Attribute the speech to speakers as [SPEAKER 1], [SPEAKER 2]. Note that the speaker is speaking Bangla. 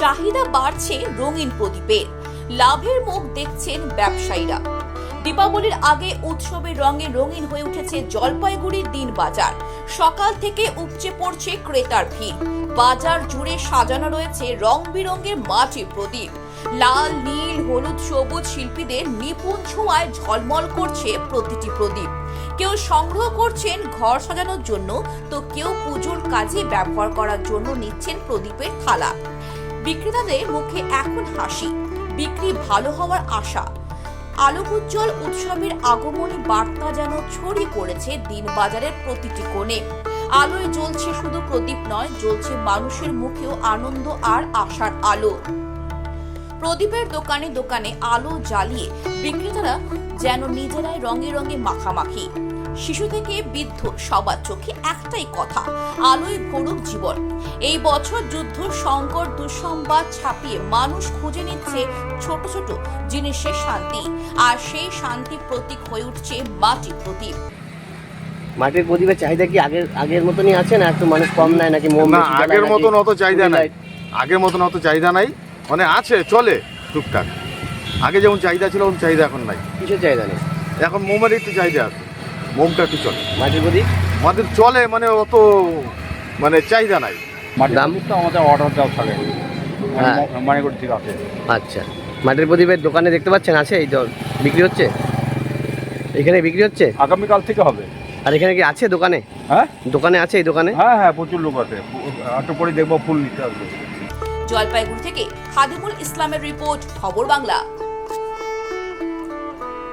[SPEAKER 1] চাহিদা বাড়ছে রঙিন প্রদীপের। লাভের মুখ দেখছেন ব্যবসায়ীরা। দীপাবলির আগে উৎসবের রঙে রঙিন হয়ে উঠেছে জলপাইগুড়ির দিন বাজার সকাল থেকে উপচে পড়ছে ক্রেতার ভিড়। বাজার জুড়ে সাজানো রয়েছে রং বেরঙের মাটির প্রদীপ। লাল, নীল, হলুদ, সবুজ শিল্পীদের নিপুণ ছোঁয়ায় ঝলমল করছে প্রতিটি প্রদীপ। কেউ সংগ্রহ করছেন ঘর সাজানোর জন্য, তো কেউ পুজোর কাজে ব্যবহার করার জন্য নিচ্ছেন প্রদীপের থালা। বিক্রেতাদের মুখে এখন হাসি, বিক্রি ভালো হওয়ার আশা। আলোকোজ্জ্বল উৎসবের আগমনী বার্তা যেন ছড়িয়ে পড়েছে দিন বাজারের প্রতিটি কোণে। আলোয় জ্বলছে শুধু প্রদীপ নয়, জ্বলছে মানুষের মুখেও আনন্দ আর আশার আলো। প্রদীপের দোকানে দোকানে আলো জ্বালিয়ে বিক্রেতারা যেন নিজেরাই রঙে রঙে মাখামাখি। শিশু থেকে বৃদ্ধ সবার চোখে একটাই কথা আলোয় ভরুক জীবন। এই বছর যুদ্ধ সংকট দুঃসংবাদ ছাপিয়ে মানুষ খুঁজে নিচ্ছে ছোট ছোট জিনিসের শান্তি আর সেই শান্তি প্রতীক হয়ে উঠছে মাটির প্রদীপ।
[SPEAKER 2] মাটির প্রদীপের চাহিদা কি আগের আগের মতনই আছে না একটু মানুষ কম নেয় নাকি
[SPEAKER 3] না আগের মতন অত চাহিদা নাই। আগের মতন অত চাহিদা নাই। মানে আছে চলে টুকটাক। আগে যেমন চাহিদা ছিল ওরকম চাহিদা এখন নাই।
[SPEAKER 2] কিসের চাহিদা নেই?
[SPEAKER 3] এখন মোমের একটু চাহিদা আছে। মোমটা একটু চলে।
[SPEAKER 2] মাটির প্রদীপ?
[SPEAKER 3] আমাদের চলে মানে অত মানে চাহিদা নাই।
[SPEAKER 2] দাম?
[SPEAKER 4] তো আমাদের অর্ডার দেওয়া থাকে
[SPEAKER 2] হ্যাঁ।
[SPEAKER 4] থেকে আসে
[SPEAKER 2] আচ্ছা। মাটির প্রদীপের দোকানে দেখতে পাচ্ছেন? আছে এই তো। বিক্রি হচ্ছে? এখানে বিক্রি হচ্ছে?
[SPEAKER 4] আগামীকাল থেকে হবে।
[SPEAKER 2] আর এখানে কি আছে দোকানে?
[SPEAKER 4] হ্যাঁ?
[SPEAKER 2] দোকানে আছে এই দোকানে?
[SPEAKER 4] হ্যাঁ হ্যাঁ প্রচুর লোক আছে। একটু পরে দেখব ফুল নিতে আসবে।
[SPEAKER 1] জলপাইগুড়ি থেকে খাদিমুল ইসলামের রিপোর্ট খবর বাংলা।